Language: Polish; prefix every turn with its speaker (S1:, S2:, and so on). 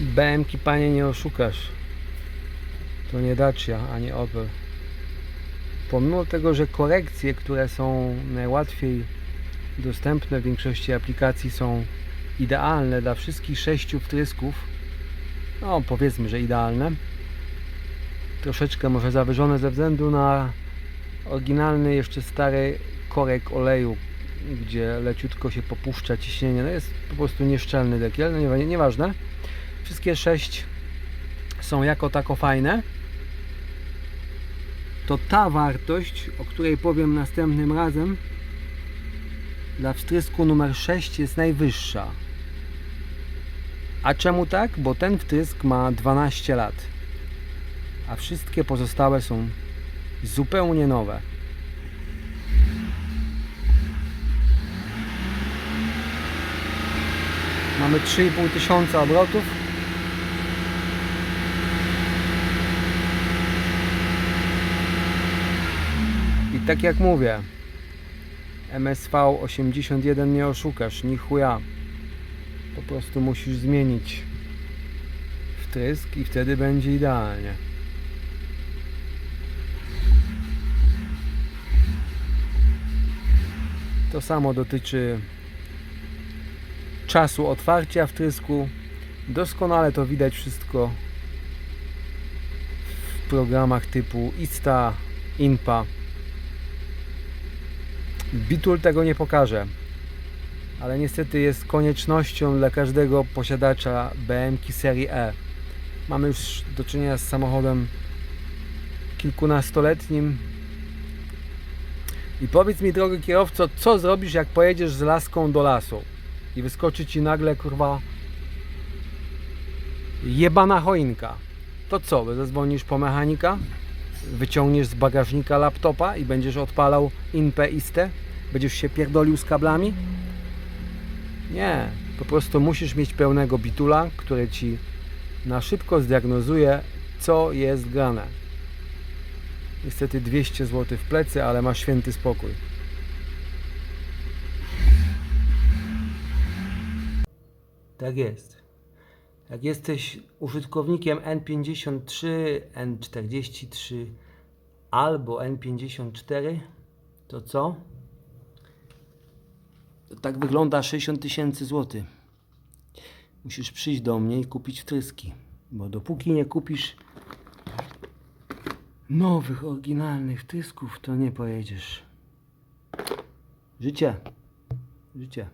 S1: BMki panie nie oszukasz. To nie Dacia, ani Opel. Pomimo tego, że korekcje, które są najłatwiej dostępne w większości aplikacji są idealne dla wszystkich sześciu wtrysków, no powiedzmy, że idealne, troszeczkę może zawyżone ze względu na oryginalny, jeszcze stary korek oleju, gdzie leciutko się popuszcza ciśnienie. No jest po prostu nieszczelny dekiel, no nie, nieważne. Wszystkie sześć są jako tako fajne. To ta wartość, o której powiem następnym razem, dla wtrysku numer 6 jest najwyższa. A czemu tak? Bo ten wtrysk ma 12 lat, a wszystkie pozostałe są zupełnie nowe. Mamy 3,5 tysiąca obrotów. I tak jak mówię, MSV 81 nie oszukasz, ni chuja. Po prostu musisz zmienić wtrysk i wtedy będzie idealnie. To samo dotyczy czasu otwarcia wtrysku. Doskonale to widać wszystko w programach typu Ista, Inpa. Bitul tego nie pokaże, ale niestety jest koniecznością dla każdego posiadacza BMK serii E. Mamy już do czynienia z samochodem kilkunastoletnim. I powiedz mi, drogi kierowco, co zrobisz, jak pojedziesz z laską do lasu i wyskoczy ci nagle kurwa jebana choinka. To co, zadzwonisz po mechanika? Wyciągniesz z bagażnika laptopa i będziesz odpalał inpe iste? Będziesz się pierdolił z kablami? Nie, po prostu musisz mieć pełnego bitula, który ci na szybko zdiagnozuje, co jest grane. Niestety 200 zł w plecy, ale masz święty spokój. Tak jest. Jak jesteś użytkownikiem N53, N43 albo N54, to co? To tak wygląda 60 tysięcy złotych. Musisz przyjść do mnie i kupić wtryski. Bo dopóki nie kupisz nowych, oryginalnych wtrysków, to nie pojedziesz. Życie. Życie.